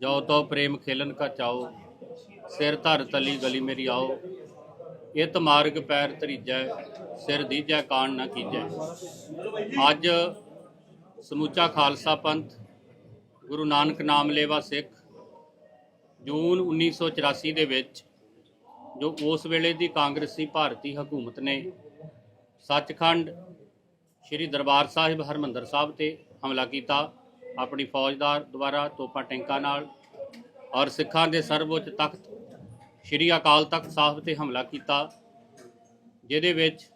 ਜੋ ਤੋ ਪ੍ਰੇਮ ਖੇਲਨ ਕਾ ਚਾਓ, ਸਿਰ ਧਰ ਤਲੀ ਗਲੀ ਮੇਰੀ ਆਓ। ਇਤ ਮਾਰਗ ਪੈਰ ਧਰੀਜੈ, ਸਿਰ ਦੀਜੈ ਕਾਣ ਨਾ ਕੀਜੈ। ਅੱਜ ਸਮੁੱਚਾ ਖਾਲਸਾ ਪੰਥ, ਗੁਰੂ ਨਾਨਕ ਨਾਮ ਲੇਵਾ ਸਿੱਖ, ਜੂਨ 1984 ਦੇ ਵਿੱਚ ਜੋ ਉਸ ਵੇਲੇ ਦੀ ਕਾਂਗਰਸੀ ਭਾਰਤੀ ਹਕੂਮਤ ਨੇ ਸੱਚਖੰਡ ਸ੍ਰੀ ਦਰਬਾਰ ਸਾਹਿਬ ਹਰਮੰਦਰ ਸਾਹਿਬ ਤੇ ਹਮਲਾ ਕੀਤਾ। ਆਪਣੀ ਫੌਜਦਾਰ ਦੁਆਰਾ ਤੋਪਾਂ ਟੈਂਕਾਂ ਨਾਲ ਔਰ ਸਿੱਖਾਂ ਦੇ ਸਰਵਉੱਚ ਤਖਤ ਸ੍ਰੀ ਅਕਾਲ ਤਖਤ ਸਾਹਿਬ ਤੇ ਹਮਲਾ ਕੀਤਾ, ਜਿਹਦੇ ਵਿੱਚ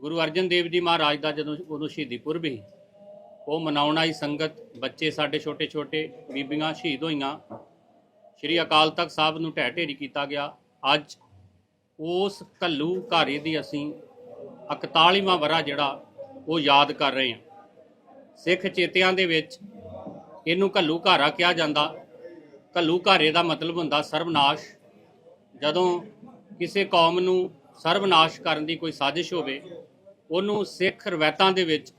ਗੁਰੂ ਅਰਜਨ ਦੇਵ ਜੀ ਮਹਾਰਾਜ ਦਾ ਜਦੋਂ ਉਦੋਂ ਸ਼ਹੀਦੀ ਪੁਰਬ ਸੀ, ਉਹ ਮਨਾਉਣ ਆਈ ਸੰਗਤ, ਬੱਚੇ ਸਾਡੇ ਛੋਟੇ ਛੋਟੇ ਬੀਬੀਆਂ ਸ਼ਹੀਦ ਹੋਈਆਂ। ਸ੍ਰੀ ਅਕਾਲ ਤਖਤ ਸਾਹਿਬ ਨੂੰ ਢਹਿ ਢੇਰੀ ਕੀਤਾ ਗਿਆ। ਅੱਜ ਉਸ ਕੱਲੂ ਘਾਰੇ ਦੀ ਅਸੀਂ 41ਵਾਂ ਵਰਾ ਜਿਹੜਾ ਉਹ ਯਾਦ ਕਰ ਰਹੇ ਹਾਂ। ਸਿੱਖ ਚੇਤਿਆਂ ਦੇ ਵਿੱਚ ਇਹਨੂੰ ਘੱਲੂ ਘਾਰਾ ਕਿਹਾ ਜਾਂਦਾ। ਘੱਲੂ ਘਾਰੇ ਦਾ ਮਤਲਬ ਹੁੰਦਾ ਸਰਵਨਾਸ਼। ਜਦੋਂ ਕਿਸੇ ਕੌਮ ਨੂੰ ਸਰਵਨਾਸ਼ ਕਰਨ ਦੀ ਕੋਈ ਸਾਜ਼ਿਸ਼ ਹੋਵੇ, ਉਹਨੂੰ ਸਿੱਖ ਰਵਾਇਤਾਂ ਦੇ ਵਿੱਚ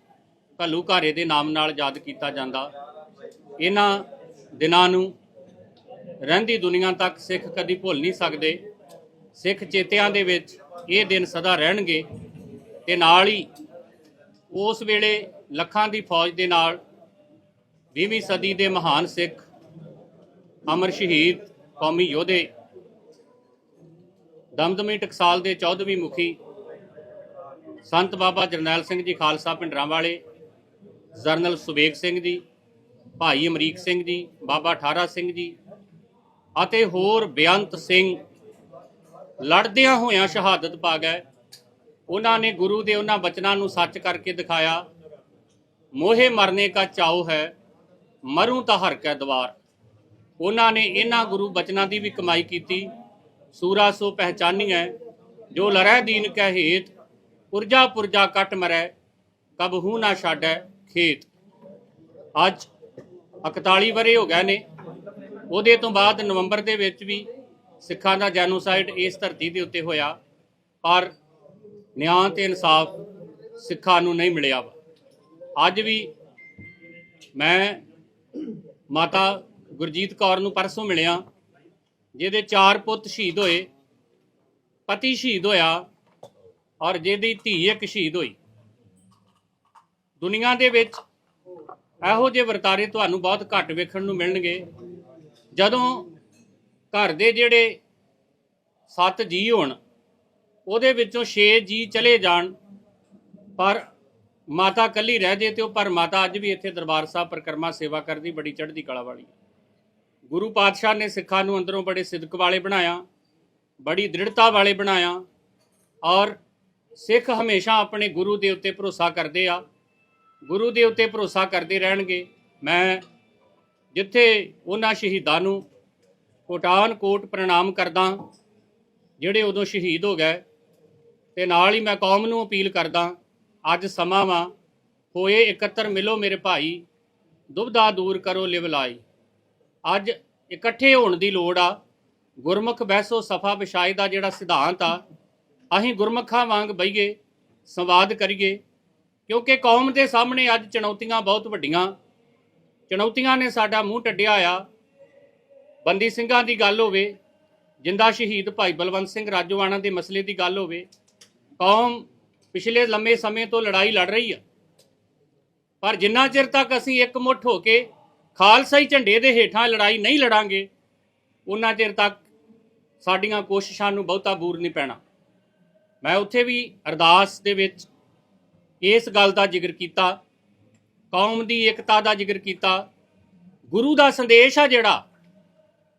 ਕੱਲੂ ਘਾਰੇ ਦੇ ਨਾਮ ਨਾਲ ਯਾਦ ਕੀਤਾ ਜਾਂਦਾ। ਇਹਨਾਂ ਦਿਨਾਂ ਨੂੰ ਰਹਿੰਦੀ ਦੁਨੀਆ ਤੱਕ ਸਿੱਖ ਕਦੀ ਭੁੱਲ ਨਹੀਂ ਸਕਦੇ। ਸਿੱਖ ਚੇਤਿਆਂ ਦੇ ਵਿੱਚ ਇਹ ਦਿਨ ਸਦਾ ਰਹਿਣਗੇ ਤੇ ਨਾਲ ਹੀ ਉਸ ਵੇਲੇ ਲੱਖਾਂ ਦੀ ਫੌਜ ਦੇ ਨਾਲ 20ਵੀਂ ਸਦੀ ਦੇ ਮਹਾਨ ਸਿੱਖ ਅਮਰ ਸ਼ਹੀਦ ਕੌਮੀ ਯੋਧੇ, ਦਮਦਮੀ ਟਕਸਾਲ ਦੇ 14ਵੀਂ ਮੁਖੀ ਸੰਤ ਬਾਬਾ ਜਰਨੈਲ ਸਿੰਘ ਜੀ ਖਾਲਸਾ ਪਿੰਡਰਾਂ ਵਾਲੇ ਜਰਨਲ ਸੁਬੇਗ ਸਿੰਘ ਜੀ, ਭਾਈ ਅਮਰੀਕ ਸਿੰਘ ਜੀ, ਬਾਬਾ ਠਾਰਾ ਸਿੰਘ ਜੀ ਅਤੇ ਹੋਰ ਬੇਅੰਤ ਸਿੰਘ ਲੜਦਿਆਂ ਹੋਇਆਂ ਸ਼ਹਾਦਤ ਪਾ ਗਏ। ਉਹਨਾਂ ਨੇ ਗੁਰੂ ਦੇ ਉਹਨਾਂ ਬਚਨਾਂ ਨੂੰ ਸੱਚ ਕਰਕੇ ਦਿਖਾਇਆ। ਮੋਹੇ ਮਰਨੇ ਕਾ ਚਾਉ ਹੈ, ਮਰੂ ਤਾਂ ਹਰ ਕੈ ਦਵਾਰ। ਉਹਨਾਂ ਨੇ ਇਹਨਾਂ ਗੁਰੂ ਬਚਨਾਂ ਦੀ ਵੀ ਕਮਾਈ ਕੀਤੀ। ਸੂਰਾ ਸੋ ਪਹਿਚਾਨੀ ਹੈ ਜੋ ਲਰੈ ਦੀਨ ਕੈ ਹੇਤ, ਪੁਰਜਾ ਪੁਰਜਾ ਕੱਟ ਮਰੈ ਕਬਹੂ ਨਾ ਛਾਡੈ ਖੇਤ। ਅੱਜ 41 ਵਰੇ ਹੋ ਗਏ ਨੇ। ਉਹਦੇ ਤੋਂ ਬਾਅਦ ਨਵੰਬਰ ਦੇ ਵਿੱਚ ਵੀ ਸਿੱਖਾਂ ਦਾ ਜੈਨੋਸਾਈਡ ਇਸ ਧਰਤੀ ਦੇ ਉੱਤੇ ਹੋਇਆ, ਪਰ ਨਿਆਂ ਤੇ ਇਨਸਾਫ ਸਿੱਖਾਂ ਨੂੰ ਨਹੀਂ ਮਿਲਿਆ ਵਾ। ਅੱਜ ਵੀ ਮੈਂ ਮਾਤਾ ਗੁਰਜੀਤ ਕੌਰ ਨੂੰ ਪਰਸੋਂ ਮਿਲਿਆ, ਜਿਹਦੇ ਚਾਰ ਪੁੱਤ ਸ਼ਹੀਦ ਹੋਏ, ਪਤੀ ਸ਼ਹੀਦ ਹੋਇਆ ਔਰ ਜਿਹਦੀ ਧੀ ਇੱਕ ਸ਼ਹੀਦ ਹੋਈ। ਦੁਨੀਆ ਦੇ ਵਿੱਚ ਇਹੋ ਜਿਹੇ ਵਰਤਾਰੇ ਤੁਹਾਨੂੰ ਬਹੁਤ ਘੱਟ ਵੇਖਣ ਨੂੰ ਮਿਲਣਗੇ। ਜਦੋਂ ਘਰ ਦੇ ਜਿਹੜੇ ਸੱਤ ਜੀ ਹੋਣ, ਉਹਦੇ ਵਿੱਚੋਂ 6 ਜੀ ਚਲੇ ਜਾਣ, ਪਰ ਮਾਤਾ ਕੱਲੀ ਰਹਿ ਜੇ ਤੇ ਉਹ, ਪਰ ਮਾਤਾ ਅੱਜ ਵੀ ਇੱਥੇ ਦਰਬਾਰ ਸਾਹਿਬ ਪਰਿਕਰਮਾ ਸੇਵਾ ਕਰਦੀ, ਬੜੀ ਚੜ੍ਹਦੀ ਕਲਾ ਵਾਲੀ ਗੁਰੂ ਪਾਤਸ਼ਾਹ ਨੇ ਸਿੱਖਾਂ ਨੂੰ ਅੰਦਰੋਂ ਬੜੇ ਸਿਦਕ ਵਾਲੇ ਬਣਾਇਆ, ਬੜੀ ਦ੍ਰਿੜਤਾ ਵਾਲੇ ਬਣਾਇਆ, ਔਰ ਸਿੱਖ ਹਮੇਸ਼ਾ ਆਪਣੇ ਗੁਰੂ ਦੇ ਉੱਤੇ ਭਰੋਸਾ ਕਰਦੇ ਆ। ਗੁਰੂ ਦੇ ਉੱਤੇ ਭਰੋਸਾ ਕਰਦੇ ਰਹਿਣਗੇ। ਮੈਂ ਜਿੱਥੇ ਉਹਨਾਂ ਸ਼ਹੀਦਾਂ ਨੂੰ ਕੋਟਾਨ ਕੋਟ ਪ੍ਰਣਾਮ ਕਰਦਾ, ਜਿਹੜੇ ਉਦੋਂ ਸ਼ਹੀਦ ਹੋ ਗਏ, ਤੇ ਨਾਲ ਹੀ ਮੈਂ ਕੌਮ ਨੂੰ ਅਪੀਲ ਕਰਦਾ ਅੱਜ ਸਮਾਂ ਵਾ। ਹੋਏ ਇਕੱਤਰ ਮਿਲੋ ਮੇਰੇ ਭਾਈ ਦੁਬਦਾ ਦੂਰ ਕਰੋ ਲਿਵਲਾਈ ਅੱਜ ਇਕੱਠੇ ਹੋਣ ਦੀ ਲੋੜ ਆ। ਗੁਰਮੁਖ ਬਹਿਸੋ ਸਫਾ ਵਿਸ਼ਾਈ ਦਾ ਜਿਹੜਾ ਸਿਧਾਂਤ ਆ। ਅਸੀਂ ਗੁਰਮੁਖਾਂ ਵਾਂਗ ਬਈਏ, ਸੰਵਾਦ ਕਰੀਏ। ਕਿਉਂਕਿ ਕੌਮ ਦੇ ਸਾਹਮਣੇ ਅੱਜ ਚੁਣੌਤੀਆਂ ਬਹੁਤ ਵੱਡੀਆਂ। ਚੁਣੌਤੀਆਂ ਨੇ ਸਾਡਾ ਮੂੰਹ ਟੱਡਿਆ ਆ। ਬੰਦੀ ਸਿੰਘਾਂ ਦੀ ਗੱਲ ਹੋਵੇ, ਜਿੰਦਾ ਸ਼ਹੀਦ ਭਾਈ ਬਲਵੰਤ ਸਿੰਘ ਰਾਜੋਆਣਾ ਦੇ ਮਸਲੇ ਦੀ ਗੱਲ ਹੋਵੇ, ਕੌਮ ਪਿਛਲੇ ਲੰਮੇ ਸਮੇਂ ਤੋਂ ਲੜਾਈ ਲੜ ਰਹੀ ਆ। ਪਰ ਜਿੰਨਾ ਚਿਰ ਤੱਕ ਅਸੀਂ ਇਕਮੁੱਠ ਹੋ ਕੇ ਖਾਲਸਾਈ ਝੰਡੇ ਦੇ ਹੇਠਾਂ ਲੜਾਈ ਨਹੀਂ ਲੜਾਂਗੇ, ਉਹਨਾਂ ਚਿਰ ਤੱਕ ਸਾਡੀਆਂ ਕੋਸ਼ਿਸ਼ਾਂ ਨੂੰ ਬਹੁਤਾ ਬੂਰ ਨਹੀਂ ਪੈਣਾ। ਮੈਂ ਉੱਥੇ ਵੀ ਅਰਦਾਸ ਦੇ ਵਿੱਚ ਇਸ ਗੱਲ ਦਾ ਜ਼ਿਕਰ ਕੀਤਾ, ਕੌਮ ਦੀ ਏਕਤਾ ਦਾ ਜ਼ਿਕਰ ਕੀਤਾ। ਗੁਰੂ ਦਾ ਸੰਦੇਸ਼ ਆ ਜਿਹੜਾ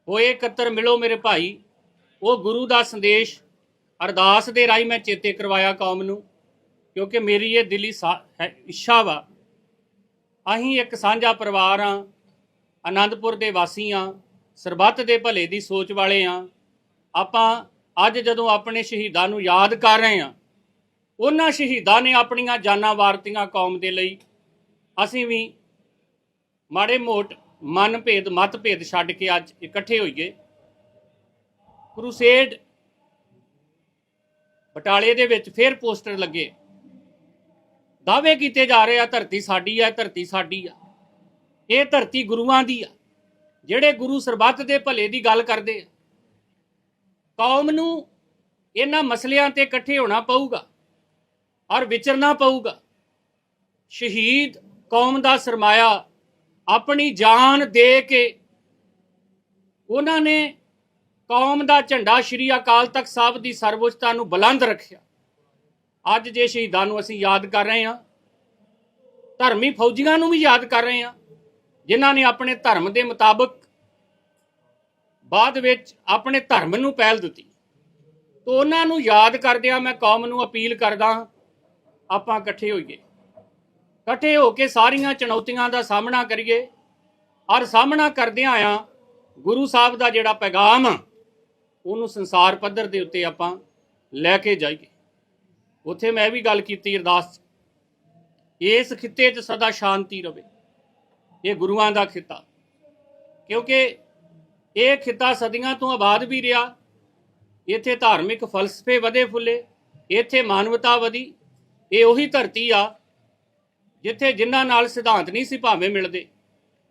ਹੋਏ ਇਕੱਤਰ ਮਿਲੋ ਮੇਰੇ ਭਾਈ, ਉਹ ਗੁਰੂ ਦਾ ਸੰਦੇਸ਼ ਅਰਦਾਸ ਦੇ ਰਾਹੀਂ ਮੈਂ ਚੇਤੇ ਕਰਵਾਇਆ ਕੌਮ ਨੂੰ। ਕਿਉਂਕਿ ਮੇਰੀ ਇਹ ਦਿਲੀ ਸਾ- ਹੈ ਇੱਛਾ ਵਾ। ਅਸੀਂ ਇੱਕ ਸਾਂਝਾ ਪਰਿਵਾਰ ਆ, ਆਨੰਦਪੁਰ ਦੇ ਵਾਸੀ ਆ, ਸਰਬੱਤ ਦੇ ਭਲੇ ਦੀ ਸੋਚ ਵਾਲੇ ਆ। ਆਪਾਂ ਅੱਜ ਜਦੋਂ ਆਪਣੇ ਸ਼ਹੀਦਾਂ ਨੂੰ ਯਾਦ ਕਰ ਰਹੇ ਆ, ਉਹਨਾਂ ਸ਼ਹੀਦਾਂ ਨੇ ਆਪਣੀਆਂ ਜਾਨਾਂ ਵਾਰਤੀਆਂ ਕੌਮ ਦੇ ਲਈ। ਅਸੀਂ ਵੀ ਮਾੜੇ ਮੋਟ ਮਨ ਭੇਦ ਮਤ ਛੱਡ ਕੇ ਅੱਜ ਇਕੱਠੇ ਹੋਈਏ। ਕਰੂਸੇਡ ਬਟਾਲੇ ਦੇ ਵਿੱਚ ਫਿਰ ਪੋਸਟਰ ਲੱਗੇ। ਦਾਅਵੇ ਕੀਤੇ ਜਾ ਰਹੇ ਆ, ਧਰਤੀ ਸਾਡੀ ਆ ਧਰਤੀ ਸਾਡੀ ਆ। ਇਹ ਧਰਤੀ ਗੁਰੂਆਂ ਦੀ ਆ। ਜਿਹੜੇ ਗੁਰੂ ਸਰਬੱਤ ਦੇ ਭਲੇ ਦੀ ਗੱਲ ਕਰਦੇ ਆ। ਕੌਮ ਨੂੰ ਇਹਨਾਂ ਮਸਲਿਆਂ ਤੇ ਇਕੱਠੇ ਹੋਣਾ ਪਊਗਾ ਔਰ ਵਿਚਰਨਾ ਪਊਗਾ। ਸ਼ਹੀਦ ਕੌਮ ਦਾ ਸਰਮਾਇਆ ਆਪਣੀ ਜਾਨ ਦੇ ਕੇ ਉਹਨਾਂ ਨੇ ਕੌਮ ਦਾ ਝੰਡਾ ਸ਼੍ਰੀ ਅਕਾਲ ਤਖਤ ਸਾਹਿਬ ਦੀ ਸਰਵਉੱਚਤਾ ਨੂੰ ਬੁਲੰਦ ਰੱਖਿਆ। ਅੱਜ ਜੇ ਸ਼ਹੀਦਾਂ ਨੂੰ ਅਸੀਂ ਯਾਦ ਕਰ ਰਹੇ ਹਾਂ ਧਰਮੀ ਫੌਜੀਆਂ ਨੂੰ ਵੀ ਯਾਦ ਕਰ ਰਹੇ ਹਾਂ ਜਿਨ੍ਹਾਂ ਨੇ ਆਪਣੇ ਧਰਮ ਦੇ ਮੁਤਾਬਕ ਬਾਅਦ ਵਿੱਚ ਆਪਣੇ ਧਰਮ ਨੂੰ ਪਹਿਲ ਦਿੱਤੀ। ਤੋ ਉਹਨਾਂ ਨੂੰ ਯਾਦ ਕਰਦਿਆਂ ਮੈਂ ਕੌਮ ਨੂੰ ਅਪੀਲ ਕਰਦਾ ਹਾਂ, ਆਪਾਂ ਇਕੱਠੇ ਹੋਈਏ। ਇਕੱਠੇ ਹੋ ਕੇ ਸਾਰੀਆਂ ਚੁਣੌਤੀਆਂ ਦਾ ਸਾਹਮਣਾ ਕਰੀਏ। ਔਰ ਸਾਹਮਣਾ ਕਰਦਿਆਂ ਆ ਗੁਰੂ ਸਾਹਿਬ ਦਾ ਜਿਹੜਾ ਪੈਗਾਮ ਉਹਨੂੰ ਸੰਸਾਰ ਪੱਧਰ ਦੇ ਉੱਤੇ ਆਪਾਂ ਲੈ ਕੇ ਜਾਈਏ। ਉੱਥੇ ਮੈਂ ਵੀ ਗੱਲ ਕੀਤੀ, ਅਰਦਾਸ। ਇਸ ਖਿੱਤੇ 'ਚ ਸਦਾ ਸ਼ਾਂਤੀ ਰਵੇ। ਇਹ ਗੁਰੂਆਂ ਦਾ ਖਿੱਤਾ। ਕਿਉਂਕਿ ਇਹ ਖਿੱਤਾ ਸਦੀਆਂ ਤੋਂ ਆਬਾਦ ਵੀ ਰਿਹਾ। ਇੱਥੇ ਧਾਰਮਿਕ ਫਲਸਫੇ ਵਧੇ ਫੁੱਲੇ, ਇੱਥੇ ਮਾਨਵਤਾ ਵਧੀ। ਇਹ ਉਹੀ ਧਰਤੀ ਆ ਜਿੱਥੇ ਜਿਨ੍ਹਾਂ ਨਾਲ ਸਿਧਾਂਤ ਨਹੀਂ ਸੀ ਭਾਵੇਂ ਮਿਲਦੇ।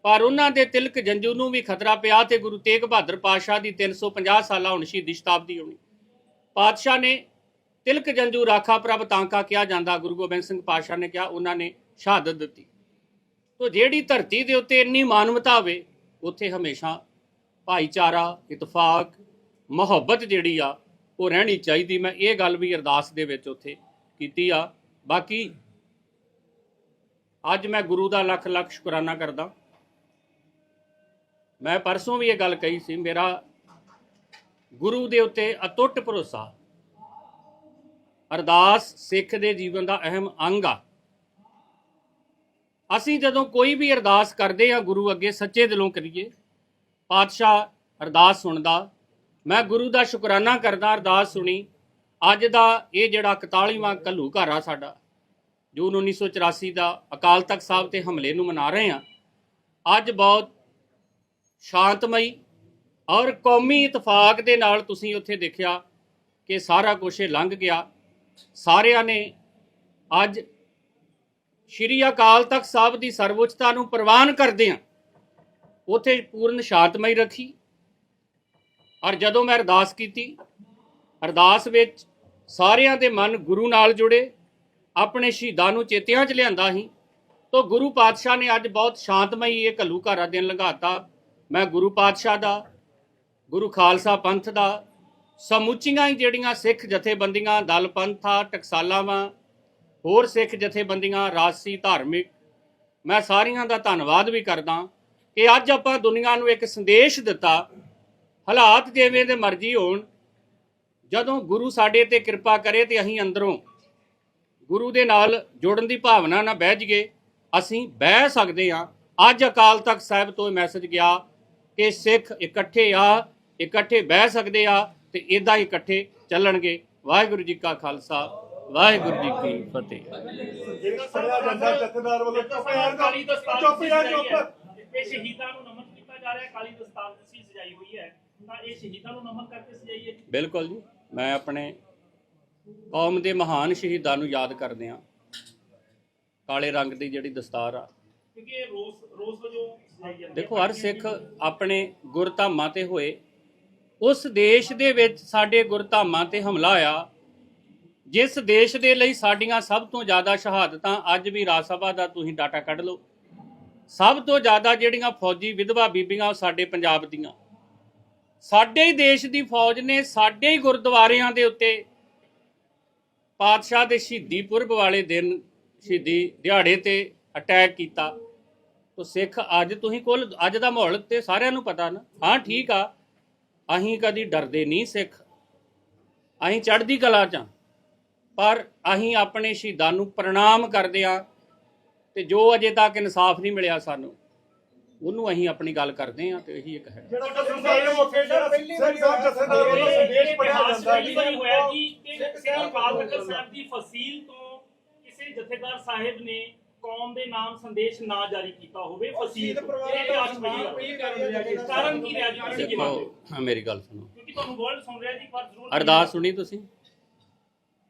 ਪਰ ਉਹਨਾਂ ਦੇ ਤਿਲਕ ਜੰਜੂ ਨੂੰ ਵੀ ਖਤਰਾ ਪਿਆ ਤੇ ਗੁਰੂ ਤੇਗ ਬਹਾਦਰ ਪਾਤਸ਼ਾਹ ਦੀ 350 ਸਾਲਾ ਹੁਣ ਸ਼ਹੀਦੀ ਸ਼ਤਾਬਦੀ ਹੋਣੀ। ਪਾਤਸ਼ਾਹ ਨੇ ਤਿਲਕ ਜੰਜੂ ਰਾਖਾ ਪ੍ਰਭ ਤਾਂਕਾ ਕਿਹਾ ਜਾਂਦਾ। ਗੁਰੂ ਗੋਬਿੰਦ ਸਿੰਘ ਪਾਤਸ਼ਾਹ ਨੇ ਕਿਹਾ, ਉਹਨਾਂ ਨੇ ਸ਼ਹਾਦਤ ਦਿੱਤੀ। ਤੋ ਜਿਹੜੀ ਧਰਤੀ ਦੇ ਉੱਤੇ ਇੰਨੀ ਮਾਨਵਤਾ ਹੋਵੇ, ਉੱਥੇ ਹਮੇਸ਼ਾ ਭਾਈਚਾਰਾ, ਇਤਫਾਕ, ਮੁਹੱਬਤ ਜਿਹੜੀ ਆ, ਉਹ ਰਹਿਣੀ ਚਾਹੀਦੀ। ਮੈਂ ਇਹ ਗੱਲ ਵੀ ਅਰਦਾਸ ਦੇ ਵਿੱਚ ਉੱਥੇ ਕੀਤੀ ਆ। ਬਾਕੀ ਅੱਜ ਮੈਂ ਗੁਰੂ ਦਾ ਲੱਖ ਲੱਖ ਸ਼ੁਕਰਾਨਾ ਕਰਦਾ। ਮੈਂ ਪਰਸੋਂ ਵੀ ਇਹ ਗੱਲ ਕਹੀ ਸੀ, ਮੇਰਾ ਗੁਰੂ ਦੇ ਉੱਤੇ ਅਟੁੱਟ ਭਰੋਸਾ ਅਰਦਾਸ ਸਿੱਖ ਦੇ ਜੀਵਨ ਦਾ ਅਹਿਮ ਅੰਗ ਆ। ਅਸੀਂ ਜਦੋਂ ਕੋਈ ਵੀ ਅਰਦਾਸ ਕਰਦੇ ਆ ਗੁਰੂ ਅੱਗੇ ਸੱਚੇ ਦਿਲੋਂ ਕਰੀਏ, ਪਾਤਸ਼ਾਹ ਅਰਦਾਸ ਸੁਣਦਾ, ਮੈਂ ਗੁਰੂ ਦਾ ਸ਼ੁਕਰਾਨਾ ਕਰਦਾ ਅਰਦਾਸ ਸੁਣੀ। ਅੱਜ ਦਾ ਇਹ ਜਿਹੜਾ 41ਵਾਂ ਘੱਲੂ ਘਰ ਆ ਸਾਡਾ ਜੂਨ 1984 ਦਾ ਅਕਾਲ ਤਖਤ ਸਾਹਿਬ ਤੇ ਹਮਲੇ ਨੂੰ ਮਨਾ ਰਹੇ ਆ ਅੱਜ ਬਹੁਤ ਸ਼ਾਂਤਮਈ ਔਰ ਕੌਮੀ ਇਤਫਾਕ ਦੇ ਨਾਲ ਤੁਸੀਂ ਉੱਥੇ ਦੇਖਿਆ ਕਿ ਸਾਰਾ ਕੁਝ ਇਹ ਲੰਘ ਗਿਆ। ਸਾਰਿਆਂ ਨੇ ਅੱਜ ਸ਼੍ਰੀ ਅਕਾਲ ਤਖਤ ਸਾਹਿਬ ਦੀ ਸਰਵਉੱਚਤਾ ਨੂੰ ਪ੍ਰਵਾਨ ਕਰਦੇ ਆ ਉਥੇ ਪੂਰਨ ਸ਼ਾਂਤਮਈ ਰੱਖੀ। ਔਰ ਜਦੋਂ ਮੈਂ ਅਰਦਾਸ ਕੀਤੀ, ਅਰਦਾਸ ਵਿੱਚ ਸਾਰਿਆਂ ਦੇ ਮਨ ਗੁਰੂ ਨਾਲ ਜੁੜੇ, ਆਪਣੇ ਸ਼ਹੀਦਾਂ ਨੂੰ ਚੇਤਿਆਂ 'ਚ ਲਿਆਂਦਾ ਸੀ, ਤੋ ਗੁਰੂ ਪਾਤਸ਼ਾਹ ਨੇ ਅੱਜ ਬਹੁਤ ਸ਼ਾਂਤਮਈ ਇਹ ਘੱਲੂ ਘਾਰਾ ਦਿਨ ਲੰਘਾਤਾ। ਮੈਂ ਗੁਰੂ ਪਾਤਸ਼ਾਹ ਦਾ, ਗੁਰੂ ਖਾਲਸਾ ਪੰਥ ਦਾ ਸਮੁੱਚੀਆਂ ਹੀ ਜਿਹੜੀਆਂ ਸਿੱਖ ਜਥੇਬੰਦੀਆਂ, ਦਲ, ਪੰਥਾ ਟਕਸਾਲਾਵਾਂ, ਹੋਰ ਸਿੱਖ ਜਥੇਬੰਦੀਆਂ, ਰਾਜਸੀ, ਧਾਰਮਿਕ, ਮੈਂ ਸਾਰੀਆਂ ਦਾ ਧੰਨਵਾਦ ਵੀ ਕਰਦਾ ਕਿ ਅੱਜ ਆਪਾਂ ਦੁਨੀਆ ਨੂੰ ਇੱਕ ਸੰਦੇਸ਼ ਦਿੱਤਾ, ਹਾਲਾਤ ਜਿਵੇਂ ਦੇ ਮਰਜ਼ੀ ਹੋਣ, ਜਦੋਂ ਗੁਰੂ ਸਾਡੇ ਤੇ ਕਿਰਪਾ ਕਰੇ ਤੇ ਅਸੀਂ ਅੰਦਰੋਂ ਗੁਰੂ ਦੇ ਨਾਲ ਜੁੜਨ ਦੀ ਭਾਵਨਾ ਨਾਲ ਬਹਿ ਜਾਈਏ, ਅਸੀਂ ਬਹਿ ਸਕਦੇ ਹਾਂ। ਅੱਜ ਅਕਾਲ ਤਖਤ ਸਾਹਿਬ ਤੋਂ ਇਹ ਮੈਸੇਜ ਗਿਆ ਕਿ ਸਿੱਖ ਇਕੱਠੇ ਆ, ਇਕੱਠੇ ਬਹਿ ਸਕਦੇ ਆ ਤੇ ਇਦਾਂ ਹੀ ਇਕੱਠੇ ਚੱਲਣਗੇ। ਵਾਹਿਗੁਰੂ ਜੀ ਕਾ ਖਾਲਸਾ ਵਾਹਿਗੁਰੂ ਜੀ ਕੀ ਫਤਿਹ। ਜਿਹੜਾ ਸੜਿਆ ਜਾਂਦਾ ਜਥੇਦਾਰ ਵੱਲੋਂ ਚੁੱਪ ਯਾਰ ਕਾਲੀ ਦਸਤਾਰ ਚੁੱਪ ਯਾਰ ਚੁੱਪ ਇਹ ਸ਼ਹੀਦਾਂ ਨੂੰ ਨਮਨ ਕੀਤਾ ਜਾ ਰਿਹਾ ਕਾਲੀ ਦਸਤਾਰ ਤੁਸੀਂ ਸਜਾਈ ਹੋਈ ਹੈ। ਤਾਂ ਇਹ ਸ਼ਹੀਦਾਂ ਨੂੰ ਨਮਨ ਕਰਕੇ ਸਜਾਈਏ ਬਿਲਕੁਲ ਜੀ। ਮੈਂ ਆਪਣੇ ਕੌਮ ਦੇ ਮਹਾਨ ਸ਼ਹੀਦਾਂ ਨੂੰ ਯਾਦ ਕਰਦੇ ਆ ਕਾਲੇ ਰੰਗ ਦੀ ਜਿਹੜੀ ਦਸਤਾਰ ਆ। ਕਿਉਂਕਿ ਇਹ ਰੋਜ਼ ਰੋਜ਼ ਵਜੋਂ ਸਜਾਈ ਜਾਂਦੀ ਹੈ। ਦੇਖੋ ਹਰ ਸਿੱਖ ਆਪਣੇ ਗੁਰਧਾਮਾਂ ਤੇ ਹੋਏ ਉਸ ਦੇਸ਼ ਦੇ ਵਿੱਚ ਸਾਡੇ ਗੁਰਧਾਮਾਂ ਤੇ ਹਮਲਾ ਹੋਇਆ। ਜਿਸ ਦੇਸ਼ ਦੇ ਲਈ ਸਾਡੀਆਂ ਸਭ ਤੋਂ ਜ਼ਿਆਦਾ ਸ਼ਹਾਦਤਾਂ ਅੱਜ ਵੀ ਰਾਜ ਸਭਾ ਦਾ ਤੁਸੀਂ ਡਾਟਾ ਕੱਢ ਲਓ। ਸਭ ਤੋਂ ਜ਼ਿਆਦਾ ਜਿਹੜੀਆਂ ਫੌਜੀ ਵਿਧਵਾ ਬੀਬੀਆਂ ਉਹ ਸਾਡੇ ਪੰਜਾਬ ਦੀਆਂ। ਸਾਡੇ ਹੀ ਦੇਸ਼ ਦੀ ਫੌਜ ਨੇ ਸਾਡੇ ਹੀ ਗੁਰਦੁਆਰਿਆਂ ਦੇ ਉੱਤੇ ਪਾਤਸ਼ਾਹ ਦੇ ਸ਼ਹੀਦੀ ਪੁਰਬ ਵਾਲੇ ਦਿਨ ਸ਼ਹੀਦੀ ਦਿਹਾੜੇ ਤੇ ਅਟੈਕ ਕੀਤਾ। ਤੋ ਸਿੱਖ ਅੱਜ ਤੁਸੀਂ ਕੋਲ, ਅੱਜ ਦਾ ਮਾਹੌਲ ਤੇ ਸਾਰਿਆਂ ਨੂੰ ਪਤਾ ਨਾ। ਹਾਂ, ਠੀਕ ਆ। ਅਸੀਂ ਕਦੀ ਡਰਦੇ ਨਹੀਂ ਸਿੱਖ। ਅਸੀਂ ਚੜ੍ਹਦੀ ਕਲਾ ਚ। ਪਰ ਅਸੀਂ ਆਪਣੇ ਸ਼ਹੀਦਾਂ ਨੂੰ ਪ੍ਰਣਾਮ ਕਰਦੇ ਆ ਤੇ ਜੋ ਅਜੇ ਤੱਕ ਇਨਸਾਫ ਨਹੀਂ ਮਿਲਿਆ ਸਾਨੂੰ ਉਹਨੂੰ ਅਸੀਂ ਆਪਣੀ ਗੱਲ ਕਰਦੇ ਆ ਤੇ ਇਹੀ ਇੱਕ ਹੈ। ਜਿਹੜਾ ਜਥੇਦਾਰ ਉੱਥੇ ਜਿਹੜਾ ਸਿੰਘ ਸਾਹਿਬ ਜਥੇਦਾਰ ਵੱਲੋਂ ਸੰਦੇਸ਼ ਪੜਿਆ ਜਾਂਦਾ ਪਹਿਲੀ ਵਾਰੀ ਹੋਇਆ ਜੀ ਕਿ ਸ੍ਰੀ ਅਕਾਲ ਤਖਤ ਸਾਹਿਬ ਦੀ ਫਸੀਲ ਤੋਂ ਕਿਸੇ ਜਥੇਦਾਰ ਸਾਹਿਬ ਨੇ ਕੌਮ ਦੇ ਨਾਮ ਸੰਦੇਸ਼ ਨਾ ਜਾਰੀ ਕੀਤਾ ਹੋਵੇ ਫਸੀਲ ਤੋਂ। ਇਹ ਅੱਜ ਵਾਰ ਕਾਰਨ ਕੀ ਰਿਹਾ ਜੀ? ਤੁਸੀਂ ਕੀ ਮੰਨਦੇ ਹੋ? ਮੇਰੀ ਗੱਲ ਸੁਣੋ। ਕਿਉਂਕਿ ਤੁਹਾਨੂੰ ਵਰਲਡ ਸੁਣ ਰਿਹਾ ਜੀ ਪਰ ਜ਼ਰੂਰ ਅਰਦਾਸ ਸੁਣੀ ਤੁਸੀਂ?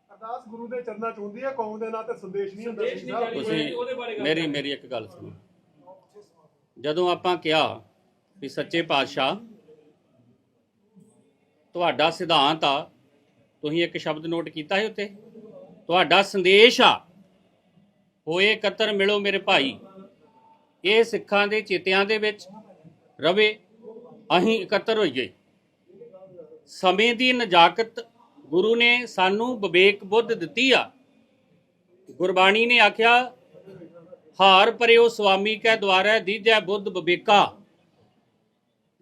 ਅਰਦਾਸ ਗੁਰੂ ਦੇ ਚਰਨਾਂ ਚ ਹੁੰਦੀ ਹੈ ਕੌਮ ਦੇ ਨਾਂ ਤੇ ਸੰਦੇਸ਼ ਨਹੀਂ ਹੁੰਦਾ ਤੁਸੀਂ ਮੇਰੀ ਮੇਰੀ ਇੱਕ ਗੱਲ ਸੁਣੋ। ਜਦੋਂ ਆਪਾਂ ਕਿਹਾ ਵੀ ਸੱਚੇ ਪਾਤਸ਼ਾਹ ਤੁਹਾਡਾ ਸਿਧਾਂਤ ਆ ਤੁਸੀਂ ਇੱਕ ਸ਼ਬਦ ਨੋਟ ਕੀਤਾ ਹੈ ਉੱਤੇ ਤੁਹਾਡਾ ਸੰਦੇਸ਼ ਆ ਹੋਏ ਇਕੱਤਰ ਮਿਲੋ ਮੇਰੇ ਭਾਈ। ਇਹ ਸਿੱਖਾਂ ਦੇ ਚੇਤਿਆਂ ਦੇ ਵਿੱਚ ਰਵੇ ਅਸੀਂ ਇਕੱਤਰ ਹੋਈਏ। ਸਮੇਂ ਦੀ ਨਜਾਕਤ ਗੁਰੂ ਨੇ ਸਾਨੂੰ ਵਿਵੇਕ ਬੁੱਧ ਦਿੱਤੀ ਆ। ਗੁਰਬਾਣੀ ਨੇ ਆਖਿਆ, ਹਾਰ ਪਰਿਓ ਸੁਆਮੀ ਕੈ ਦੁਆਰੈ ਦੀਜੈ ਬੁੱਧ ਵਿਵੇਕਾ।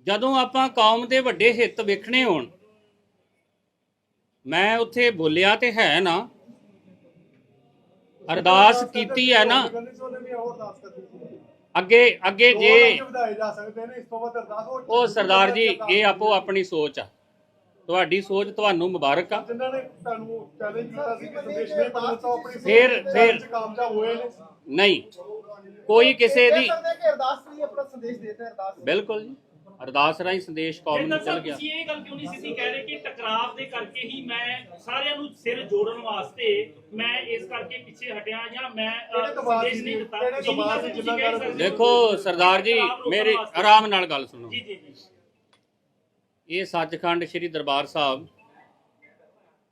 ਜਦੋਂ ਆਪਾਂ ਕੌਮ ਦੇ ਵੱਡੇ ਹਿੱਤ ਵੇਖਣੇ ਹੋਣ, ਮੈਂ ਉੱਥੇ ਬੋਲਿਆ ਤੇ ਹੈ ਨਾ ਅਰਦਾਸ ਕੀਤੀ ਹੈ ਨਾ। ਅੱਗੇ ਅੱਗੇ ਜੇ ਉਹ ਸਰਦਾਰ ਜੀ ਇਹ ਆਪੋ ਆਪਣੀ ਸੋਚ ਆ। ਤੁਹਾਡੀ ਸੋਚ ਤੁਹਾਨੂੰ ਮੁਬਾਰਕ ਆ। ਜਿਨ੍ਹਾਂ ਨੇ ਤੁਹਾਨੂੰ ਚੈਲੰਜ ਕੀਤਾ ਸੀ ਕਿ ਸੰਦੇਸ਼ ਨਹੀਂ ਪਹੁੰਚਾ ਉਹ ਆਪਣੀ ਫਿਰ- ਸੋਚ ਫਿਰ- ਚ ਕਾਮਯਾਬ ਹੋਏ ਨੇ। ਨਹੀਂ। ਕੋਈ ਕਿਸੇ ਦੀ ਕਿ ਅਰਦਾਸ ਲਈ ਆਪਣਾ ਸੰਦੇਸ਼ ਦੇते ਅਰਦਾਸ। ਬਿਲਕੁਲ ਜੀ। ਅਰਦਾਸ ਰਾਹੀਂ ਸੰਦੇਸ਼ ਕੌਮ ਨੂੰ ਚੱਲ ਗਿਆ ਤੁਸੀਂ ਇਹ ਗੱਲ ਕਿਉਂ ਨਹੀਂ ਸਿੱਧੀ ਕਹਿ ਰਹੇ ਕਿ ਟਕਰਾਵ ਦੇ ਕਰਕੇ ਹੀ ਮੈਂ ਸਾਰਿਆਂ ਨੂੰ ਸਿਰ ਜੋੜਨ ਵਾਸਤੇ ਮੈਂ ਇਸ ਕਰਕੇ ਪਿੱਛੇ ਹਟਿਆ ਜਾਂ ਮੈਂ ਸੰਦੇਸ਼? ਨਹੀਂ ਦਿੱਤਾ। ਦੇਖੋ ਸਰਦਾਰ ਜੀ ਮੇਰੀ। ਆਰਾਮ ਨਾਲ ਗੱਲ ਸੁਣੋ ਜੀ ਜੀ ਜੀ ਇਹ ਸੱਚਖੰਡ ਸ੍ਰੀ ਦਰਬਾਰ ਸਾਹਿਬ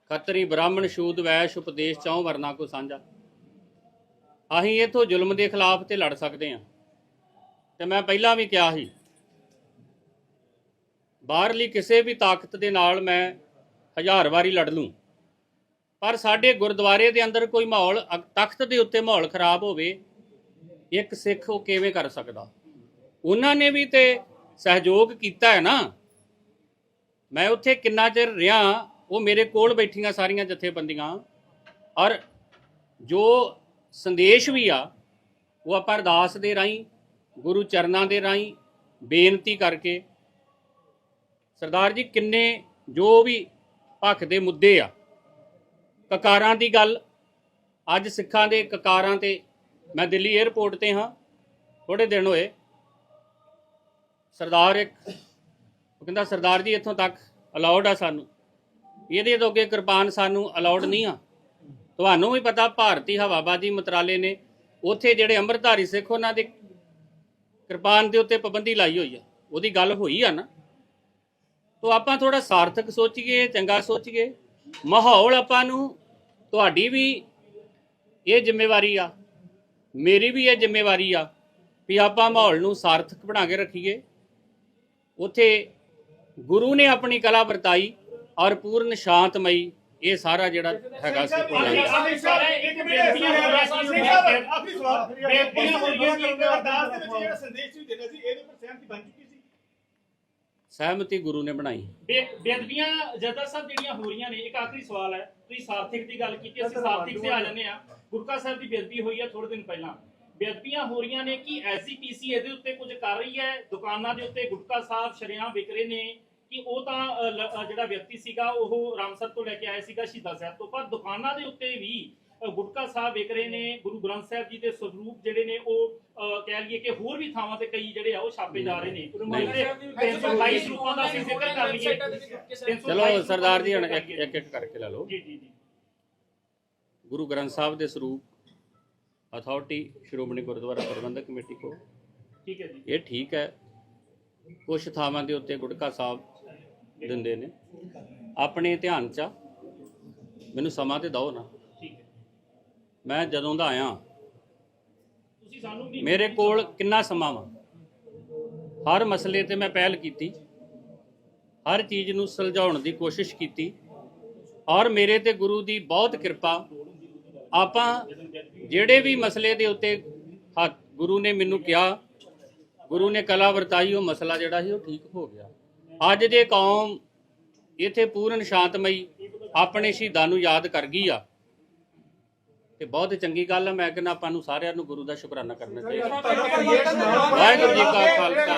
ਖੱਤਰੀ ਬ੍ਰਾਹਮਣ ਸ਼ੂਦ ਵੈਸ਼ ਉਪਦੇਸ਼ ਚੌਂ ਵਰਨਾ ਕੋ ਸਾਂਝਾ ਅਸੀਂ ਇਥੋਂ ਜ਼ੁਲਮ ਦੇ ਖਿਲਾਫ ਤੇ ਲੜ ਸਕਦੇ ਹਾਂ ਤੇ ਮੈਂ ਪਹਿਲਾਂ ਵੀ ਕਿਹਾ ਸੀ ਬਾਹਰਲੀ ਕਿਸੇ ਵੀ ਤਾਕਤ ਦੇ ਨਾਲ ਮੈਂ ਹਜ਼ਾਰ ਵਾਰੀ ਲੜ ਲੂੰ। ਪਰ ਸਾਡੇ ਗੁਰਦੁਆਰੇ ਦੇ ਅੰਦਰ ਕੋਈ ਮਾਹੌਲ ਅ- ਤਖਤ ਦੇ ਉੱਤੇ ਮਾਹੌਲ ਖਰਾਬ ਹੋਵੇ, ਇੱਕ ਸਿੱਖ ਉਹ ਕਿਵੇਂ ਕਰ ਸਕਦਾ? ਉਹਨਾਂ ਨੇ ਵੀ ਤੇ ਸਹਿਯੋਗ ਕੀਤਾ ਹੈ ਨਾ। ਮੈਂ ਉੱਥੇ ਕਿੰਨਾ ਚਿਰ ਰਿਹਾ, ਉਹ ਮੇਰੇ ਕੋਲ ਬੈਠੀਆਂ ਸਾਰੀਆਂ ਜਥੇਬੰਦੀਆਂ, ਔਰ ਜੋ ਸੰਦੇਸ਼ ਵੀ ਆ, ਉਹ ਆਪਾਂ ਅਰਦਾਸ ਦੇ ਰਾਹੀਂ, ਗੁਰੂ ਚਰਨਾਂ ਦੇ ਰਾਹੀਂ ਬੇਨਤੀ ਕਰਕੇ ਸਰਦਾਰ ਜੀ, ਕਿੰਨੇ ਜੋ ਵੀ ਭੱਖ ਦੇ ਮੁੱਦੇ ਆ, ਕਕਾਰਾਂ ਦੀ ਗੱਲ, ਅੱਜ ਸਿੱਖਾਂ ਦੇ ਕਕਾਰਾਂ ਤੇ ਮੈਂ ਦਿੱਲੀ 에ਅਰਪੋਰਟ ਤੇ ਹਾਂ ਥੋੜੇ ਦਿਨ ਹੋਏ, ਸਰਦਾਰ ਇੱਕ, ਉਹ ਕਹਿੰਦਾ, ਸਰਦਾਰ ਜੀ, ਇੱਥੋਂ ਤੱਕ ਅਲਾਉਡ ਆ ਸਾਨੂੰ। ਇਹਦੇ ਤੋਂ ਅੱਗੇ ਕਿਰਪਾਨ ਸਾਨੂੰ ਅਲਾਉਡ ਨਹੀਂ ਆ। ਤੁਹਾਨੂੰ ਵੀ ਪਤਾ, ਭਾਰਤੀ ਹਵਾਬਾਜ਼ੀ ਮੰਤਰਾਲੇ ਨੇ ਉੱਥੇ ਜਿਹੜੇ ਅੰਮ੍ਰਿਤਧਾਰੀ ਸਿੱਖ, ਉਹਨਾਂ ਦੇ ਕਿਰਪਾਨ ਦੇ ਉੱਤੇ ਪਾਬੰਦੀ ਲਾਈ ਹੋਈ ਆ। ਉਹਦੀ ਗੱਲ ਹੋਈ ਆ ਨਾ। ਤੋ ਆਪਾਂ ਥੋੜਾ ਸਾਰਥਕ ਸੋਚੀਏ ਚੰਗਾ ਸੋਚੀਏ ਮਾਹੌਲ ਆਪਾਂ ਨੂੰ ਤੁਹਾਡੀ ਵੀ ਇਹ ਜ਼ਿੰਮੇਵਾਰੀ ਆ ਮੇਰੀ ਵੀ ਇਹ ਜ਼ਿੰਮੇਵਾਰੀ ਆ ਵੀ ਆਪਾਂ ਮਾਹੌਲ ਨੂੰ ਸਾਰਥਕ ਬਣਾ ਕੇ ਰੱਖੀਏ ਉਥੇ ਗੁਰੂ ਨੇ ਆਪਣੀ ਕਲਾ ਵਰਤਾਈ ਔਰ ਪੂਰਨ ਸ਼ਾਂਤਮਈ ਇਹ ਸਾਰਾ ਜਿਹੜਾ ਹੈਗਾ ਸੀ ਬੇਨਤੀਆਂ ਹੋ ਰਹੀਆਂ ਅਰਦਾਸ ਦੇ ਵਿੱਚ ਜਿਹੜਾ ਸੰਦੇਸ਼ ਵੀ ਦੇਣਾ ਸੀ ਇਹਦੇ ਉੱਪਰ ਸਹਿਮਤੀ ਬਣ ਚੁੱਕੀ ਸਹਿਮਤੀ ਗੁਰੂ ਨੇ ਬਣਾਈ। ਬੇਅਦਬੀਆਂ ਜੱਦਾ ਸਾਹਿਬ ਜਿਹੜੀਆਂ ਹੋ ਰਹੀਆਂ ਨੇ, ਇੱਕ ਆਖਰੀ ਸਵਾਲ ਹੈ। ਤੁਸੀਂ ਸਾਰਥਿਕ ਦੀ ਗੱਲ ਕੀਤੀ, ਅਸੀਂ ਸਾਰਥਿਕ ਤੇ ਆ ਜਾਂਦੇ ਆ ਗੁਰਕਾ ਸਾਹਿਬ ਦੀ ਬੇਅਦਬੀ ਹੋਈ ਹੈ ਥੋੜੇ ਦਿਨ ਪਹਿਲਾਂ। ਬੇਅਦਬੀਆਂ ਹੋ ਰਹੀਆਂ ਨੇ ਕਿ ਐਸਜੀਪੀਸੀ ਇਹਦੇ ਉੱਤੇ ਕੁਝ ਕਰ ਰਹੀ ਹੈ? ਦੁਕਾਨਾਂ ਦੇ ਉੱਤੇ ਗੁਟਕਾ ਸਾਹਿਬ ਸ਼ਰੇਆਮ ਵਿਕ ਰਹੇ ਨੇ ਕਿ ਉਹ ਤਾਂ ਜਿਹੜਾ ਵਿਅਕਤੀ ਸੀਗਾ, ਉਹ ਰਾਮਸਰ ਤੋਂ ਲੈ ਕੇ ਆਇਆ ਸੀਗਾ ਸ਼ਹੀਦਾਂ ਸਾਹਿਬ ਤੋਂ। ਪਰ ਦੁਕਾਨਾਂ ਦੇ ਉੱਤੇ ਵੀ ਗੁਟਕਾ ਸਾਹਿਬ ਵਿਕ ਰਹੇ ਨੇ ਗੁਰੂ ਗ੍ਰੰਥ ਸਾਹਿਬ ਜੀ ਦੇ ਸਰੂਪ ਜਿਹੜੇ ਨੇ ਉਹ ਕਹਿ ਲਈਏ ਕਿ ਹੋਰ ਵੀ ਥਾਵਾਂ ਤੇ ਕਈ ਜਿਹੜੇ ਆ ਉਹ ਛਾਪੇ ਜਾ ਰਹੇ ਨੇ। ਨਹੀਂ। 328 ਸਰੂਪਾਂ ਦਾ ਅਸੀਂ ਜ਼ਿਕਰ ਕਰ ਲਈਏ। 328 ਚਲੋ ਸਰਦਾਰ ਜੀ ਹੁਣ ਇੱਕ ਇੱਕ ਕਰਕੇ ਲੈ ਲਓ। ਜੀ ਜੀ ਜੀ। ਗੁਰੂ ਗ੍ਰੰਥ ਸਾਹਿਬ ਦੇ ਸਰੂਪ ਅਥਾਰਟੀ ਸ਼੍ਰੋਮਣੀ ਗੁਰਦੁਆਰਾ ਪ੍ਰਬੰਧਕ ਕਮੇਟੀ ਕੋ ਠੀਕ ਹੈ ਜੀ। ਇਹ ਠੀਕ ਹੈ। ਕੁਝ ਥਾਵਾਂ ਦੇ ਉੱਤੇ ਗੁਟਕਾ ਸਾਹਿਬ ਦਿੰਦੇ ਨੇ। ਆਪਣੇ ਧਿਆਨ ਚ। ਮੈਨੂੰ ਸਮਾਂ ਤੇ ਦਿਓ ਨਾ। ਮੈਂ ਜਦੋਂ ਦਾ ਆਇਆ ਤੁਸੀਂ ਸਾਨੂੰ ਵੀ ਮੇਰੇ ਕੋਲ ਕਿੰਨਾ ਸਮਾਂ ਵਾ? ਹਰ ਮਸਲੇ ਤੇ ਮੈਂ ਪਹਿਲ ਕੀਤੀ ਹਰ ਚੀਜ਼ ਨੂੰ ਸੁਲਝਾਉਣ ਦੀ ਕੋਸ਼ਿਸ਼ ਕੀਤੀ ਔਰ ਮੇਰੇ ਤੇ ਗੁਰੂ ਦੀ ਬਹੁਤ ਕਿਰਪਾ। ਆਪਾਂ ਜਿਹੜੇ ਵੀ ਮਸਲੇ ਦੇ ਉੱਤੇ ਗੁਰੂ ਨੇ ਮੈਨੂੰ ਕਿਹਾ ਗੁਰੂ ਨੇ ਕਲਾ ਵਰਤਾਈ ਉਹ ਮਸਲਾ ਜਿਹੜਾ ਸੀ ਉਹ ਠੀਕ ਹੋ ਗਿਆ। ਅੱਜ ਜੇ ਕੌਮ ਇੱਥੇ ਪੂਰਨ ਸ਼ਾਂਤਮਈ ਆਪਣੇ ਸ਼ਹੀਦਾਂ ਨੂੰ ਯਾਦ ਕਰ ਗਈ ਆ ਤੇ ਬਹੁਤ ਚੰਗੀ ਗੱਲ ਆ ਮੈਂ ਕਹਿੰਦਾ ਆਪਾਂ ਨੂੰ ਸਾਰਿਆਂ ਨੂੰ ਗੁਰੂ ਦਾ ਸ਼ੁਕਰਾਨਾ ਕਰਨਾ ਚਾਹੀਦਾ ਵਾਹਿਗੁਰੂ ਜੀ ਕਾ ਖਾਲਸਾ ਜੀ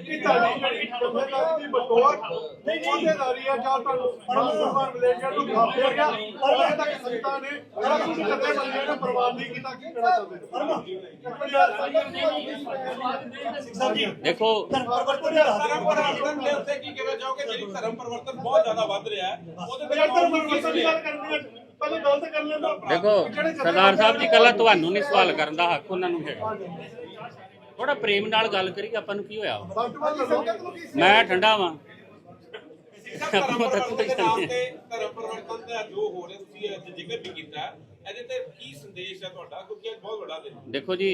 ਕੀ ਫਤਿਹ। ਪ੍ਰਵਾਨ ਨਹੀਂ ਕੀਤਾ ਕੀ ਹੋ ਦੇਖੋ ਰਿਹਾ ਦੇਖੋ, ਸਰਦਾਰ ਸਾਹਿਬ ਜੀ ਕੱਲਾ ਤੁਹਾਨੂੰ ਨਹੀਂ ਸਵਾਲ ਕਰਨ ਦਾ ਹੱਕ, ਉਹਨਾਂ ਨੂੰ ਹੈਗਾ। ਥੋੜਾ ਪ੍ਰੇਮ ਨਾਲ ਗੱਲ ਕਰੀ ਆਪਾਂ ਨੂੰ ਕੀ ਹੋਇਆ ਮੈਂ ਠੰਡਾ ਵਾਂ। ਧਰਮ ਪਰਿਵਰਤਨ ਦਾ ਜੋ ਹੋ ਰਿਹਾ ਤੁਸੀਂ ਅੱਜ ਜ਼ਿਕਰ ਵੀ ਕੀਤਾ ਇਹਦੇ ਤੇ ਕੀ ਸੰਦੇਸ਼ ਹੈ ਤੁਹਾਡਾ ਕਿਉਂਕਿ ਬਹੁਤ ਵੱਡਾ ਦੇਖੋ ਜੀ,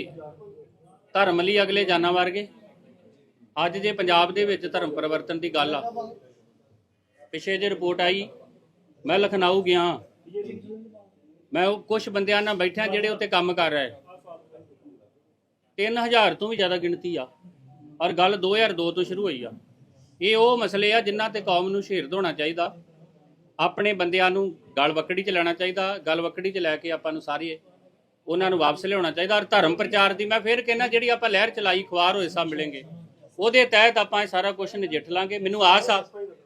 ਧਰਮ ਲਈ ਅਗਲੇ ਜਾਨਾਂ ਵਰਗੇ। ਅੱਜ ਜੇ ਪੰਜਾਬ ਦੇ ਵਿੱਚ ਧਰਮ ਪਰਿਵਰਤਨ ਦੀ ਗੱਲ ਆ, ਪਿਛੇ ਜੇ ਰਿਪੋਰਟ ਆਈ, ਮੈਂ ਲਖਨਊ ਗਿਆ, ਮੈਂ ਉਹ ਕੁਝ ਬੰਦਿਆਂ ਨਾਲ ਬੈਠਿਆ ਜਿਹੜੇ ਉੱਤੇ ਕੰਮ ਕਰ ਰਹੇ। 3000 ਤੋਂ ਵੀ ਜ਼ਿਆਦਾ ਗਿਣਤੀ ਆ। ਔਰ ਗੱਲ 2002 ਤੋਂ ਸ਼ੁਰੂ ਹੋਈ ਆ। ਇਹ ਉਹ ਮਸਲੇ ਆ ਜਿਨ੍ਹਾਂ ਤੇ ਕੌਮ ਨੂੰ ਸ਼ੇਰ ਹੋਣਾ ਚਾਹੀਦਾ। ਆਪਣੇ ਬੰਦਿਆਂ ਨੂੰ ਗਲ ਵਕੜੀ ਚ ਲੈਣਾ ਚਾਹੀਦਾ, ਗਲ ਵਕੜੀ ਚ ਲੈ ਕੇ ਆਪਾਂ ਨੂੰ ਸਾਰੇ ਉਹਨਾਂ ਨੂੰ ਵਾਪਸ ਲਿਆਉਣਾ ਚਾਹੀਦਾ। ਔਰ ਧਰਮ ਪ੍ਰਚਾਰ ਦੀ ਮੈਂ ਫੇਰ ਕਹਿੰਦਾ, ਜਿਹੜੀ ਆਪਾਂ ਲਹਿਰ ਚਲਾਈ ਖਵਾਰ ਹੋਏ ਸਭ ਮਿਲेंगे ਉਹਦੇ ਤਹਿਤ ਆਪਾਂ ਇਹ ਸਾਰਾ ਕੁਝ ਨਜਿੱਠ ਲਾਂਗੇ। ਮੈਨੂੰ ਆਸ ਆ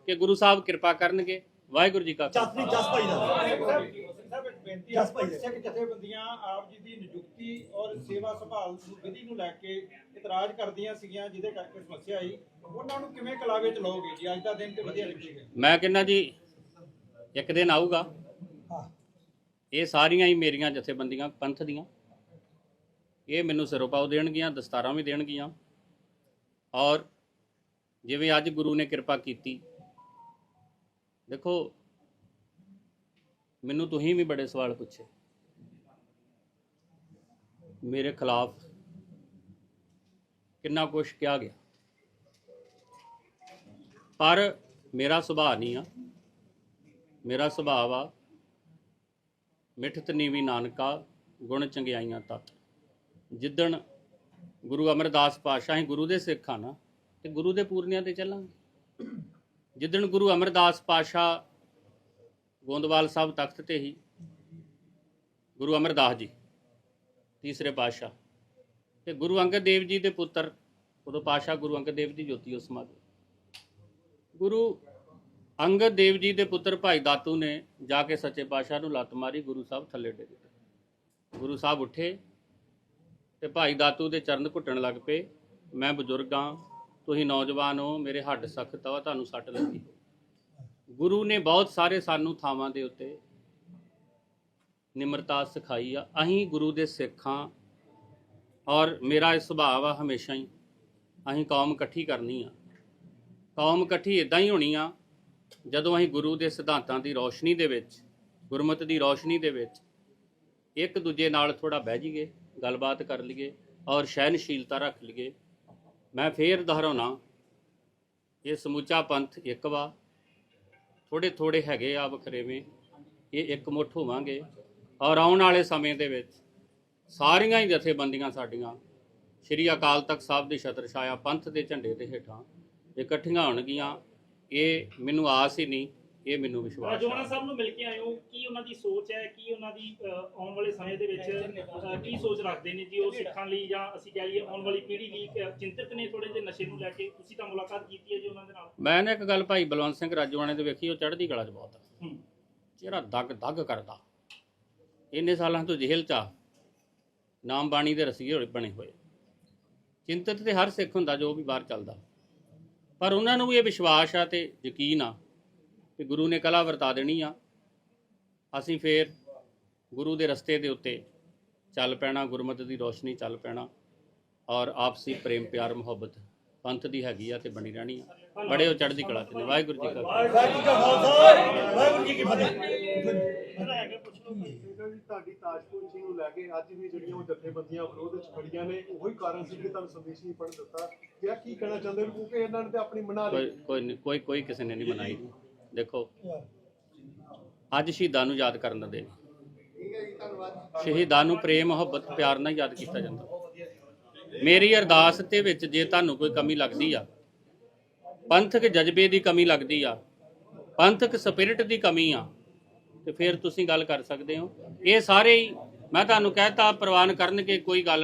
ਕਿ ਗੁਰੂ ਸਾਹਿਬ ਕਿਰਪਾ ਕਰਨਗੇ। ਵਾਹਿਗੁਰੂ ਜੀ ਕਾ ਖਾਲਸਾ। ਸਾਹਿਬ ਇੱਕ ਬੇਨਤੀ ਹੈ ਸਿੱਖ ਜਥੇਬੰਦੀਆਂ ਆਪ ਜੀ ਦੀ ਨਿਯੁਕਤੀ ਔਰ ਸੇਵਾ ਸੰਭਾਲ ਨੂੰ ਵਿਧੀ ਨੂੰ ਲੈ ਕੇ ਇਤਰਾਜ਼ ਕਰਦੀਆਂ ਸੀਗੀਆਂ ਜਿਹਦੇ ਕਰਕੇ ਸਮੱਸਿਆ ਆਈ। ਉਹਨਾਂ ਨੂੰ ਕਿਵੇਂ ਕਲਾਵੇ ਚ ਲਓਗੇ ਜੀ? ਅੱਜ ਦਾ ਦਿਨ ਤੇ ਵਧੀਆ ਲੱਗੇਗਾ ਮੈਂ ਕਹਿੰਦਾ ਜੀ ਇੱਕ ਦਿਨ ਆਊਗਾ। ਇਹ ਸਾਰੀਆਂ ਹੀ ਮੇਰੀਆਂ ਜਥੇਬੰਦੀਆਂ ਪੰਥ ਦੀਆਂ। ਇਹ ਮੈਨੂੰ ਸਿਰੋਪਾਉ ਦੇਣਗੀਆਂ ਦਸਤਾਰਾਂ ਵੀ ਦੇਣਗੀਆਂ। ਔਰ ਜਿਵੇਂ ਅੱਜ ਗੁਰੂ ਨੇ ਕਿਰਪਾ ਕੀਤੀ। ਦੇਖੋ, ਮੈਨੂੰ ਤੁਸੀਂ ਵੀ ਬੜੇ ਸਵਾਲ ਪੁੱਛੇ। ਮੇਰੇ ਖਿਲਾਫ ਕਿੰਨਾ ਕੁਝ ਕਿਹਾ ਗਿਆ। ਪਰ ਮੇਰਾ ਸੁਭਾਅ ਨਹੀਂ ਆ। ਮੇਰਾ ਸੁਭਾਅ ਆ ਮਿੱਠਤ ਨੀਵੀ ਨਾਨਕਾ ਗੁਣ ਚੰਗਿਆਈਆਂ ਤਤ ਜਿੱਦਣ ਗੁਰੂ ਅਮਰਦਾਸ ਪਾਤਸ਼ਾਹ ਹੀ ਗੁਰੂ ਦੇ ਸਿੱਖ ਆ ਨਾ, ਤੇ ਗੁਰੂ ਦੇ ਪੂਰਨਿਆਂ ਤੇ ਚੱਲਾਂਗੇ। ਜਿੱਦਣ ਗੁਰੂ ਅਮਰਦਾਸ ਪਾਤਸ਼ਾਹ ਗੋਂਦਵਾਲ ਸਾਹਿਬ ਤਖਤ ਤੇ ਹੀ ਗੁਰੂ ਅਮਰਦਾਸ ਜੀ, ਤੀਸਰੇ ਪਾਤਸ਼ਾਹ, ਤੇ ਗੁਰੂ ਅੰਗਦ ਦੇਵ ਜੀ ਦੇ ਪੁੱਤਰ, ਉਦੋਂ ਪਾਤਸ਼ਾਹ ਗੁਰੂ ਅੰਗਦ ਦੇਵ ਦੀ ਜੋਤੀ ਉਸ ਸਮਾ ਗੁਰੂ ਅੰਗਦ ਦੇਵ ਜੀ ਦੇ ਪੁੱਤਰ ਭਾਈ ਦਾਤੂ ਨੇ ਜਾ ਕੇ ਸੱਚੇ ਪਾਤਸ਼ਾਹ ਨੂੰ ਲੱਤ ਮਾਰੀ, ਗੁਰੂ ਸਾਹਿਬ ਥੱਲੇ ਡਿੱਗ ਗਏ। ਗੁਰੂ ਸਾਹਿਬ ਉੱਠੇ ਤੇ ਭਾਈ ਦਾਤੂ ਦੇ ਚਰਨ ਘੁੱਟਣ ਲੱਗ ਪਏ। ਮੈਂ ਬਜ਼ੁਰਗ ਹਾਂ ਤੁਸੀਂ ਨੌਜਵਾਨ ਹੋ। ਮੇਰੇ ਹੱਡ ਸਖਤ ਆ ਤੁਹਾਨੂੰ ਸੱਟ ਲੱਗੀ। ਗੁਰੂ ਨੇ ਬਹੁਤ ਸਾਰੇ ਸਾਨੂੰ ਥਾਵਾਂ ਦੇ ਉੱਤੇ ਨਿਮਰਤਾ ਸਿਖਾਈ ਆ। ਅਸੀਂ ਗੁਰੂ ਦੇ ਸਿੱਖਾਂ ਔਰ ਮੇਰਾ ਇਹ ਸੁਭਾਅ ਆ ਹਮੇਸ਼ਾ ਹੀ। ਅਸੀਂ ਕੌਮ ਇਕੱਠੀ ਕਰਨੀ ਆ। ਕੌਮ ਇਕੱਠੀ ਇਦਾਂ ਹੀ ਹੋਣੀ ਆ, ਜਦੋਂ ਅਸੀਂ ਗੁਰੂ ਦੇ ਸਿਧਾਂਤਾਂ ਦੀ ਰੌਸ਼ਨੀ ਦੇ ਵਿੱਚ, ਗੁਰਮਤਿ ਦੀ ਰੌਸ਼ਨੀ ਦੇ ਵਿੱਚ ਇੱਕ ਦੂਜੇ ਨਾਲ ਥੋੜਾ ਬਹਿ ਜਾਈਏ। ਗੱਲਬਾਤ ਕਰ ਲਈਏ ਔਰ ਸਹਿਨਸ਼ੀਲਤਾ ਰੱਖ ਲਈਏ। ਮੈਂ ਫੇਰ ਦੁਹਰਾਉਣਾ, ਇਹ ਸਮੁੱਚਾ ਪੰਥ ਇੱਕ ਵਾ। ਥੋੜੇ ਥੋੜੇ ਹੈਗੇ ਆ ਵਖਰੇਵੇਂ ਇਹ ਇੱਕ ਮੁੱਠ ਹੋਵਾਂਗੇ। ਔਰ ਆਉਣ ਵਾਲੇ ਸਮੇਂ ਦੇ ਵਿੱਚ ਸਾਰੀਆਂ ਹੀ ਜਥੇਬੰਦੀਆਂ ਸਾਡੀਆਂ, ਸ਼੍ਰੀ ਅਕਾਲ ਤਖਤ ਸਾਹਿਬ ਦੀ ਛਤਰ ਛਾਇਆ ਪੰਥ ਦੇ ਝੰਡੇ ਦੇ ਹੇਠਾਂ ਇਕੱਠੀਆਂ ਹੋਣਗੀਆਂ। ਇਹ ਮੈਨੂੰ ਆਸ ਹੀ ਨਹੀਂ ਇਹ ਮੈਨੂੰ ਵਿਸ਼ਵਾਸ ਹੈ ਸਾਹਿਬ ਨੂੰ ਮਿਲ ਕੇ ਹੋ ਕੀ ਉਹਨਾਂ ਦੀ ਸੋਚ ਹੈ ਕੀ ਉਹਨਾਂ ਦੀ ਆਉਣ ਵਾਲੇ ਸਮੇਂ ਦੇ ਵਿੱਚ ਕੀ ਸੋਚ ਰੱਖਦੇ ਨੇ ਜੀ ਉਹ ਸਿੱਖਾਂ ਲਈ ਜਾਂ ਅਸੀਂ ਕਹਿ ਲਈਏ ਆਉਣ ਵਾਲੀ ਪੀੜ੍ਹੀ ਲਈ ਚਿੰਤਤ ਨੇ ਥੋੜੇ ਜਿਹੇ ਨਸ਼ੇ ਨੂੰ ਲੈ ਕੇ ਤੁਸੀਂ ਤਾਂ ਮੁਲਾਕਾਤ ਕੀਤੀ ਹੈ ਜੀ ਉਹਨਾਂ ਦੇ ਨਾਲ। ਮੈਂ ਨਾ ਇੱਕ ਗੱਲ ਭਾਈ ਬਲਵੰਤ ਸਿੰਘ ਰਾਜੋਆਣੇ ਦੇ ਵੇਖੀ ਉਹ ਚੜ੍ਹਦੀ ਕਲਾ 'ਚ ਬਹੁਤ ਆ। ਹੂੰ। ਚਿਹਰਾ ਦਗ ਦਗ ਕਰਦਾ। ਇੰਨੇ ਸਾਲਾਂ ਤੋਂ ਜੇਲ੍ਹ 'ਚ ਆ। ਨਾਮ ਬਾਣੀ ਦੇ ਰਸੀਏ ਹੋਏ ਬਣੇ ਹੋਏ। ਚਿੰਤਤ ਤੇ ਹਰ ਸਿੱਖ ਹੁੰਦਾ ਜੋ ਵੀ ਬਾਹਰ ਚੱਲਦਾ। ਪਰ ਉਹਨਾਂ ਨੂੰ ਵੀ ਇਹ ਵਿਸ਼ਵਾਸ ਆ ਤੇ ਯਕੀਨ ਆ ਕਿ ਗੁਰੂ ਨੇ ਕਲਾ ਵਰਤਾ ਦੇਣੀ ਆ। ਅਸੀਂ ਫੇਰ ਗੁਰੂ ਦੇ ਰਸਤੇ ਦੇ ਉੱਤੇ ਚੱਲ ਪੈਣਾ ਗੁਰਮਤਿ ਦੀ ਰੋਸ਼ਨੀ ਚੱਲ ਪੈਣਾ ਔਰ ਆਪਸੀ ਪ੍ਰੇਮ ਪਿਆਰ ਮੁਹੱਬਤ ਪੰਥ ਦੀ ਹੈਗੀ ਆ ਤੇ ਬਣੀ ਰਹਿਣੀ ਆ। ਬੜੇ ਉਹ ਚੜ੍ਹਦੀ ਕਲਾ ਚ ਨੇ। ਵਾਹਿਗੁਰੂ ਜੀ ਕਾ ਖਾਲਸਾ। ਜੀ ਤੁਹਾਡੀ ਤਾਜਪੁਰ ਜੀ ਨੂੰ ਲੈ ਕੇ ਅੱਜ ਵੀ ਜਿਹੜੀਆਂ ਉਹ ਜਥੇਬੰਦੀਆਂ ਵਿਰੋਧ ਵਿੱਚ ਖੜੀਆਂ ਨੇ ਉਹੀ ਕਾਰਨ ਸੀ ਕਿ ਤੁਹਾਨੂੰ ਸੰਦੇਸ਼ ਨਹੀਂ ਪੜ੍ਹ ਦਿੱਤਾ। ਕਿ ਕੀ ਕਹਿਣਾ ਚਾਹੁੰਦੇ ਹੋ? ਕਿਉਂਕਿ ਇਹਨਾਂ ਨੇ ਤੇ ਆਪਣੀ ਮਨਾ ਕੋਈ ਲਈ। ਕੋਈ ਨਹੀਂ- ਕੋਈ ਕੋਈ ਕਿਸੇ ਨੇ ਨਹੀਂ ਮਨਾਈ। ਦੇਖੋ, ਅੱਜ ਸ਼ਹੀਦਾਂ ਨੂੰ ਯਾਦ ਕਰਨ ਦਾ ਦਿਨ। ਸ਼ਹੀਦਾਂ ਨੂੰ ਪ੍ਰੇਮ, ਮੁਹੱਬਤ, ਪਿਆਰ ਨਾਲ ਯਾਦ ਕੀਤਾ ਜਾਂਦਾ। ਮੇਰੀ ਅਰਦਾਸ ਤੇ ਵਿੱਚ ਜੇ ਤੁਹਾਨੂੰ ਕੋਈ ਕਮੀ ਲੱਗਦੀ ਆ, ਪੰਥਕ ਜਜ਼ਬੇ ਦੀ ਕਮੀ ਲੱਗਦੀ ਆ, ਪੰਥਕ ਸਪਿਰਿਟ ਦੀ ਕਮੀ ਆ, ਤੇ ਫਿਰ ਤੁਸੀਂ ਗੱਲ ਕਰ ਸਕਦੇ ਹੋ। ਇਹ ਸਾਰੇ ਹੀ ਮੈਂ ਤੁਹਾਨੂੰ ਕਹਿਤਾ ਪ੍ਰਵਾਨ ਕਰਨਗੇ, ਕੋਈ ਗੱਲ